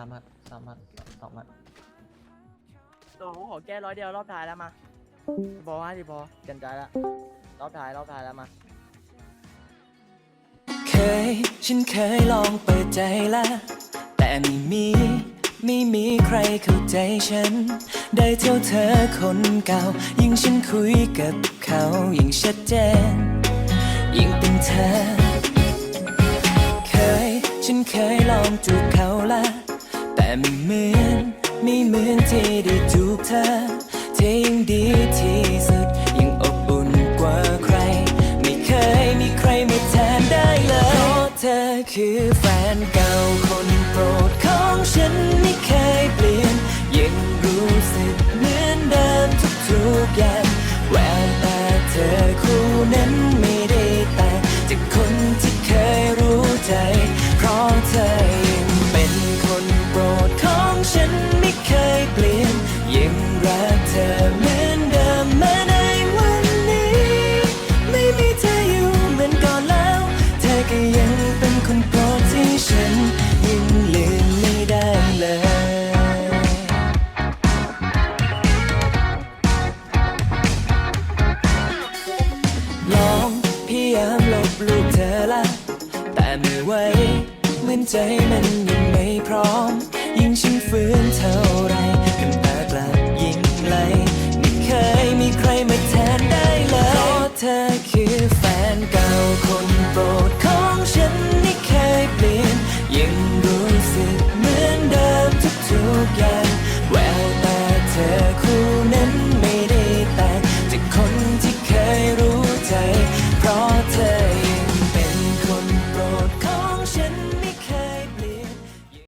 ามพันสามพันสองพันตัวผมขอแก้ร้อยเดียวรอบท้ายแล้วมาพอห้าสิบพอเกันใจแล้วรอบท้ายรอบท้ายแล้วมา เคย ฉันเคยลองเปิดใจแล้วแต่ไม่มี ไม่มีใครเข้าใจฉัน ได้เท่าเธอคนเก่า ยิ่งฉันคุยกับเขายิ่งชัดเจน ยิ่งเป็นเธอ เคย ฉันเคยลองจูบเขาละแต่ ไม่เหมือนไม่เหมือนที่ได้จูบเธอเธอยิ่งดีที่สุดยังอบอุ่นกว่าใคร ไม่เคยมีใครมาแทนได้เลยเพราะเธอคือแฟนเก่าคนโปรด ละแต่ไม่ไหวเหมือนใจมันยังไม่พร้อม ยิ่งฉันฝืนเท่าไรน้ำตากลับยิ่งไหลไม่เคยมีใครมาแทนได้เลยเพราะเธอคือแฟนเก่าคนโปรดของฉันไม่เคยเปลี่ยนยังรู้สึกเหมือนเดิมทุกๆอย่าง